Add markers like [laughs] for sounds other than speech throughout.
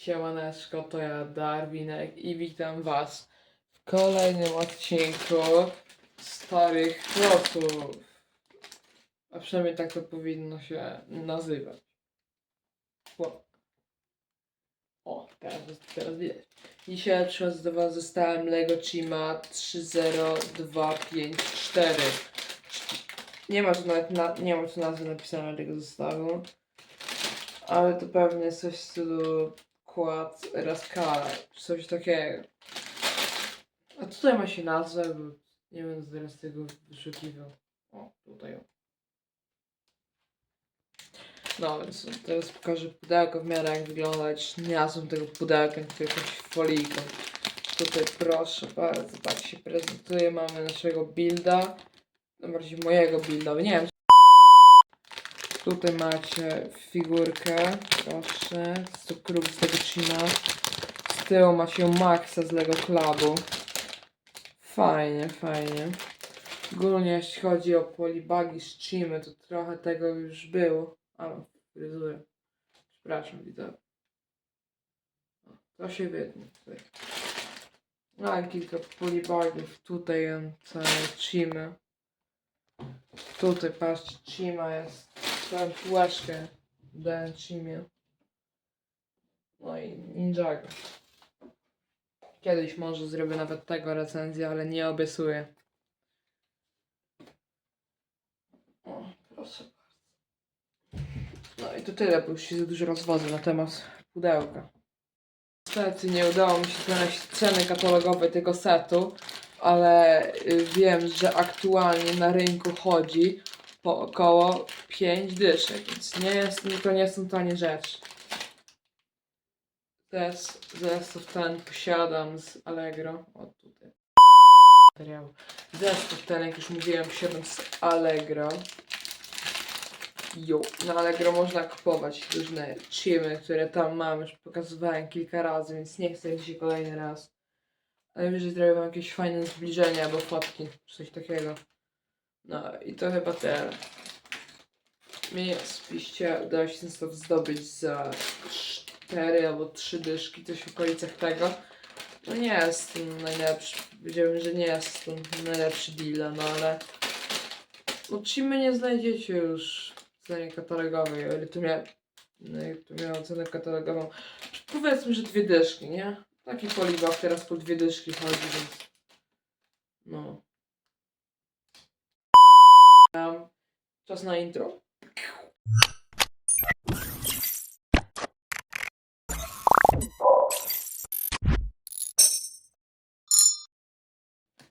Siemaneczko, to ja Darwinek i witam was w kolejnym odcinku Starych Kloców. A przynajmniej tak to powinno się nazywać. O, o teraz, teraz widać. Dzisiaj przychodzę do was ze stałem Lego Chima 30254. Nie ma tu nawet na, nie ma tu nazwy napisane tego zestawu. Ale to pewnie jest coś w stylu kład Raskala, czy coś takiego. A tutaj ma się nazwę, bo nie będę teraz tego wyszukiwał. O, tutaj o. No więc teraz pokażę pudełko w miarę jak wyglądać. Nazwą tego pudełka, tylko jakąś folijką. Tutaj proszę bardzo, tak się prezentuje. Mamy naszego builda. No bardziej mojego builda, nie wiem. Tutaj macie figurkę, proszę, z to kruk z tego China. Z tyłu macie Maxa z Lego Clubu. Fajnie, fajnie. Ogólnie jeśli chodzi o polibagi z Chimy, to trochę tego już było. A, mam fryzurę. Przepraszam, widzę. To się wytnie tutaj. No i kilka polibagów. Tutaj całe Chimy. Tutaj patrzcie, Chima jest. Całą półeczkę dałem Chimie. No i Ninjago. Kiedyś może zrobię nawet tego recenzję, ale nie obiecuję. O, proszę bardzo. No i to tyle, bo już się za dużo rozwodzę na temat pudełka. Niestety nie udało mi się znaleźć ceny katalogowej tego setu, ale y, wiem, że aktualnie na rynku chodzi po około 5 dyszek, więc nie jest, to nie są tanie rzeczy. Też zestaw ten posiadam z Allegro. O tutaj. Materiał. Zestaw ten, jak już mówiłem, posiadam z Allegro. Jo, na Allegro można kupować różne chimy, które tam mam. Już pokazywałem kilka razy, więc nie chcę dzisiaj kolejny raz. Ale wyżej zrobię wam jakieś fajne zbliżenia albo fotki, czy coś takiego. No i to chyba tyle. Mnie osobiście udało się ten zestaw zdobyć za 4 albo 3 dyszki, coś w okolicach tego. No nie jest to najlepszy, powiedziałbym, że nie jest to najlepszy deal, no ale no nie znajdziecie już w cenie katalogowej, o ile tu miał, no, jak tu miało cenę katalogową. Powiedzmy, że dwie dyszki, nie? Taki polibak teraz po dwie dyszki chodzi, więc no. Mam czas na intro.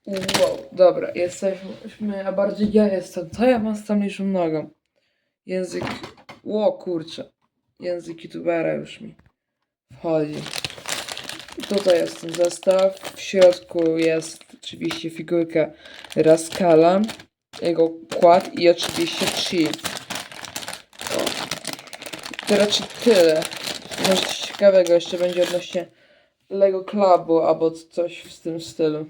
Wow, dobra, jesteśmy, a bardziej ja jestem. Co ja mam z tamniejszą nogą? Język. Ło, kurczę. Język youtubera już mi wchodzi. Tutaj jest ten zestaw. W środku jest oczywiście figurka Raskala, jego kład i oczywiście Chi. O. To raczej tyle. Może coś ciekawego jeszcze będzie odnośnie Lego Clubu albo coś w tym stylu.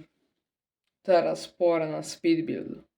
Teraz pora na speed build.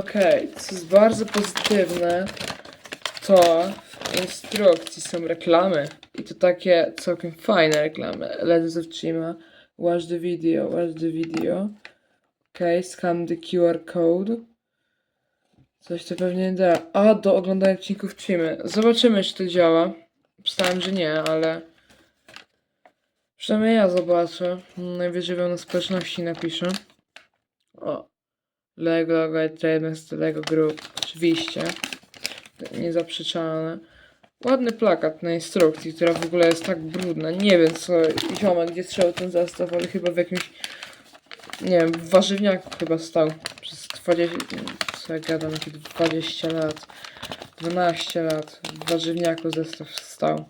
Okej, co jest bardzo pozytywne, to w instrukcji są reklamy. I to takie całkiem fajne reklamy. Legends of Chima, watch the video, watch the video. Okej, scan the QR code. Coś to pewnie da. A, do oglądania odcinków Chimy. Zobaczymy, czy to działa. Wstałem, że nie, ale... Przynajmniej ja zobaczę. Najwyżej wam na społeczności napiszę. O. Lego, Trademarks, Lego Group, oczywiście. Niezaprzeczalne. Ładny plakat na instrukcji, która w ogóle jest tak brudna. Nie wiem co ziomek gdzie trzeba ten zestaw, ale chyba w jakimś nie wiem, w warzywniaku chyba stał przez 20, co ja gadam, jakieś 20 lat, 12 lat, w warzywniaku zestaw stał.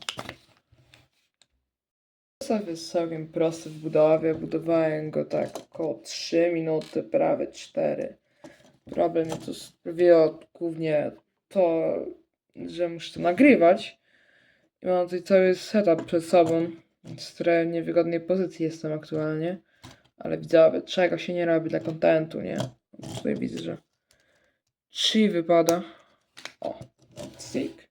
Jest całkiem prosty w budowie, budowałem go tak około 3 minuty, prawie 4. Problem mi tu sprawiło głównie to, że muszę to nagrywać i mam tutaj cały setup przed sobą, z której niewygodnej pozycji jestem aktualnie. Ale widzowie, czego się nie robi dla kontentu, nie? Tutaj widzę, że chi wypada. O, cyk.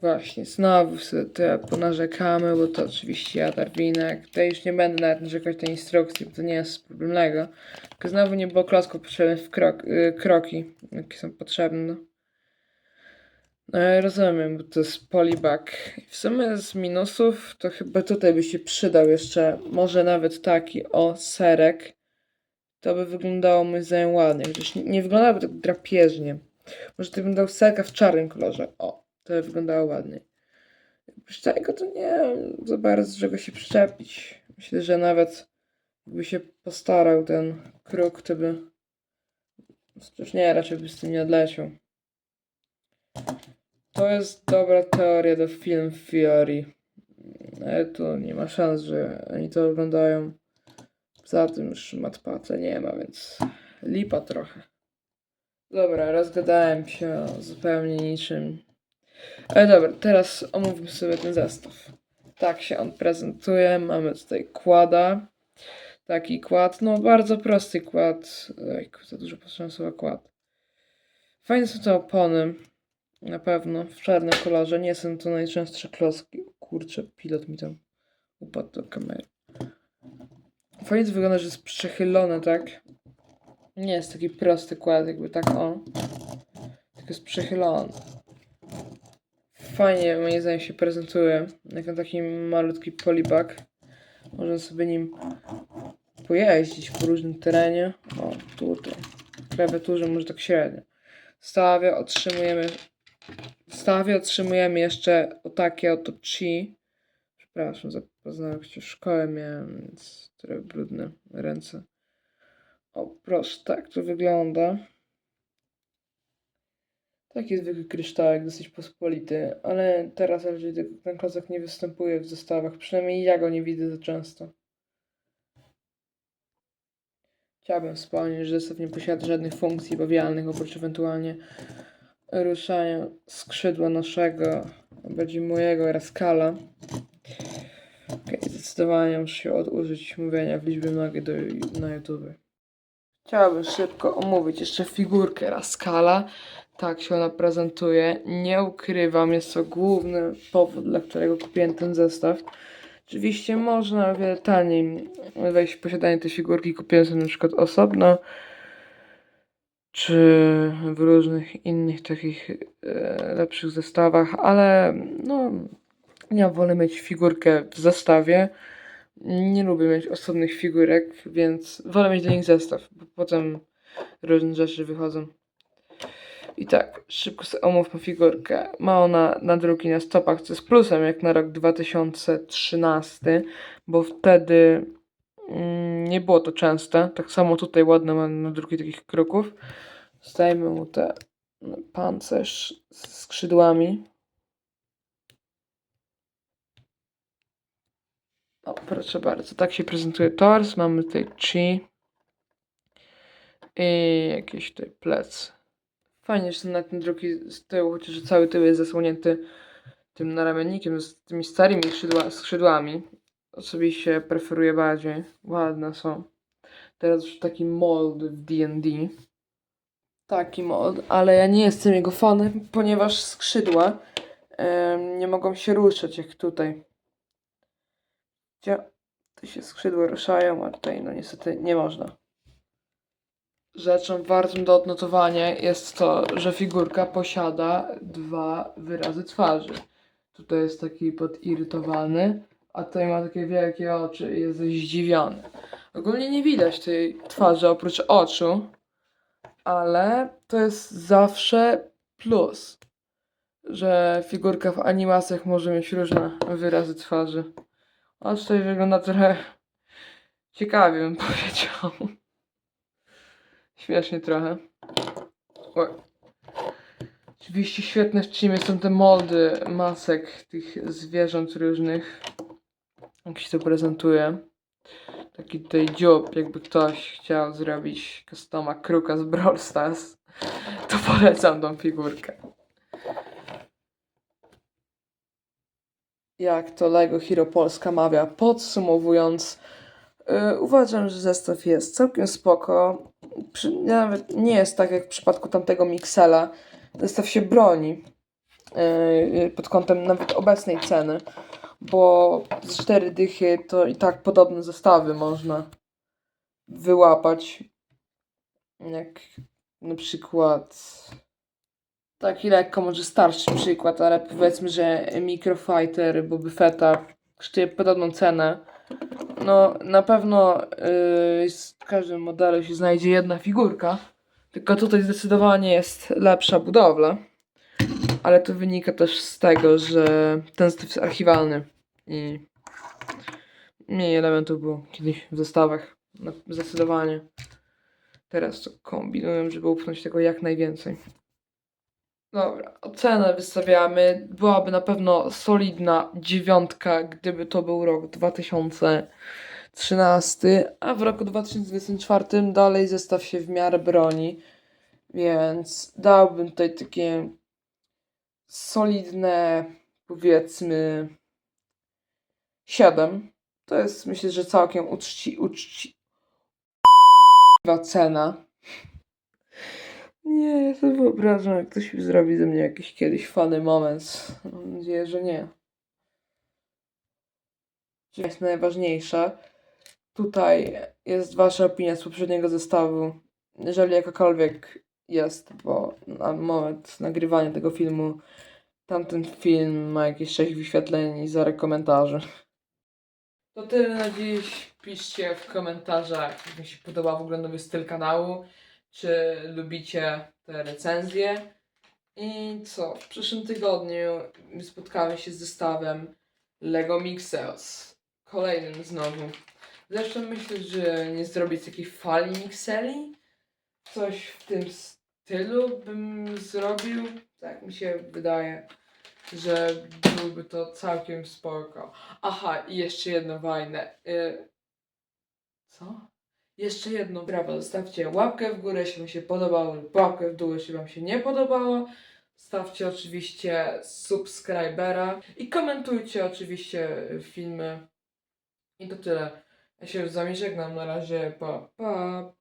Właśnie, znowu sobie tutaj ponarzekamy, bo to oczywiście ja Darwinek. Tutaj już nie będę nawet narzekać tej instrukcji, bo to nie jest problemnego. Tylko znowu nie było klocków potrzebnych w krok, y, kroki, jakie są potrzebne. No ja rozumiem, bo to jest polibag. W sumie z minusów to chyba tutaj by się przydał jeszcze, może nawet taki, o, serek. To by wyglądało moim zdaniem ładnie, chociaż nie, nie wyglądałoby tak drapieżnie. Może to bym dał serka w czarnym kolorze, o, to wyglądało ładniej. Oprócz tego to nie wiem za bardzo czego się przyczepić. Myślę, że nawet jakby się postarał ten kruk, to by... Chociaż nie, raczej by z tym nie odleciał. To jest dobra teoria do film theory. Ale tu nie ma szans, że oni to oglądają. Poza tym już matpata nie ma, więc lipa trochę. Dobra, rozgadałem się o zupełnie niczym. Ale dobra, teraz omówmy sobie ten zestaw. Tak się on prezentuje. Mamy tutaj kłada. Taki kład, no bardzo prosty kład. Ej, za dużo potrzebne słowa kład. Fajne są te opony. Na pewno, w czarnym kolorze. Nie są to najczęstsze klocki. Kurczę, pilot mi tam upadł do kamery. Fajnie to wygląda, że jest przechylone, tak? Nie jest taki prosty kład, jakby tak o. Tylko jest przechylony. Fajnie, moim zdaniem, się prezentuje. Jak na taki malutki polibag. Można sobie nim pojeździć po różnym terenie. O, tutaj. Klawiaturze może tak średnio. Stawia, otrzymujemy w stawie otrzymujemy jeszcze o takie oto chi. Przepraszam, zapoznałem się w szkole, miałem więc trochę brudne ręce. O, proszę, tak to wygląda. Taki zwykły kryształek, dosyć pospolity, ale teraz raczej ten- ten kozak nie występuje w zestawach. Przynajmniej ja go nie widzę za często. Chciałbym wspomnieć, że zestaw nie posiada żadnych funkcji bawialnych, oprócz ewentualnie ruszania skrzydła naszego, bardziej mojego Raskala. Okej, zdecydowanie muszę się odużyć mówienia w liczbie mnogiej do, na YouTube. Chciałabym szybko omówić jeszcze figurkę Raskala. Tak się ona prezentuje. Nie ukrywam, jest to główny powód, dla którego kupiłem ten zestaw. Oczywiście można o wiele taniej wejść w posiadanie tej figurki. Kupiłem sobie na przykład osobno czy w różnych innych takich e, lepszych zestawach, ale no ja wolę mieć figurkę w zestawie. Nie lubię mieć osobnych figurek, więc wolę mieć do nich zestaw, bo potem różne rzeczy wychodzą. I tak, szybko sobie omówmy figurkę. Ma ona nadruki na stopach, co jest plusem jak na rok 2013, bo wtedy mm, nie było to częste. Tak samo tutaj ładne ma nadruki takich kroków. Zdajmy mu te no, pancerz z skrzydłami. O, proszę bardzo, tak się prezentuje tors. Mamy tutaj chi. I jakieś tutaj plec. Fajnie, że są na tym drugi z tyłu, chociaż cały tył jest zasłonięty tym naramiennikiem z tymi starymi skrzydła, skrzydłami. Osobiście preferuję bardziej. Ładne są. Teraz już taki mold w D&D. Taki mod, ale ja nie jestem jego fanem, ponieważ skrzydła em, nie mogą się ruszać jak tutaj. Gdzie tu się skrzydła ruszają, a tutaj no niestety nie można. Rzeczą wartą do odnotowania jest to, że figurka posiada dwa wyrazy twarzy. Tutaj jest taki podirytowany, a tutaj ma takie wielkie oczy i jest zdziwiony. Ogólnie nie widać tej twarzy oprócz oczu, ale to jest zawsze plus. że figurka w animacjach może mieć różne wyrazy twarzy. A tutaj wygląda trochę ciekawie, bym [laughs] powiedział. Śmiesznie trochę. Oj. Oczywiście świetne w czymie są te moldy masek tych zwierząt różnych. Jak się to prezentuje. Taki tutaj dziób, jakby ktoś chciał zrobić customa kruka z Brawl Stars, to polecam tą figurkę. Jak to Lego Hero Polska mawia, podsumowując, uważam, że zestaw jest całkiem spoko. Nawet nie jest tak jak w przypadku tamtego Mixela. Zestaw się broni yy, pod kątem nawet obecnej ceny, bo z cztery dychy to i tak podobne zestawy można wyłapać. Jak na przykład taki lekko może starszy przykład, ale powiedzmy, że Microfighter Boba Fetta kosztuje podobną cenę. No na pewno yy, z- każdym modelu się znajdzie jedna figurka, tylko tutaj zdecydowanie jest lepsza budowla. Ale to wynika też z tego, że ten zestaw jest archiwalny i mniej elementów było kiedyś w zestawach. No, zdecydowanie. Teraz to kombinuję, żeby upchnąć tego jak najwięcej. Dobra, ocenę wystawiamy. Byłaby na pewno solidna dziewiątka, gdyby to był rok 2013, a w roku 2024 dalej zestaw się w miarę broni, więc dałbym tutaj takie solidne, powiedzmy, 7. To jest myślę, że całkiem uczci, uczci, cena. Sobie wyobrażam, jak ktoś zrobi ze mnie jakiś kiedyś fany moment. Mam nadzieję, że nie. Jest najważniejsze, tutaj jest wasza opinia z poprzedniego zestawu. Jeżeli jakakolwiek jest, bo na moment nagrywania tego filmu tamten film ma jakieś 6 wyświetleń i zero komentarzy. To tyle na dziś. Piszcie w komentarzach, jak mi się podoba w ogóle nowy styl kanału czy lubicie te recenzje. I co? W przyszłym tygodniu spotkamy się z zestawem Lego Mixels. Kolejnym znowu. Zresztą myślę, że nie zrobić takiej fali Mixeli. Coś w tym stylu bym zrobił. Tak mi się wydaje, że byłby to całkiem spoko. Aha, i jeszcze jedno fajne. Y... Co? Jeszcze jedno brawo, zostawcie łapkę w górę, jeśli Wam się podobało, łapkę w dół, jeśli Wam się nie podobało. Stawcie oczywiście subskrybera i komentujcie oczywiście filmy. I to tyle. Ja się z Wami żegnam, na razie, pa, pa.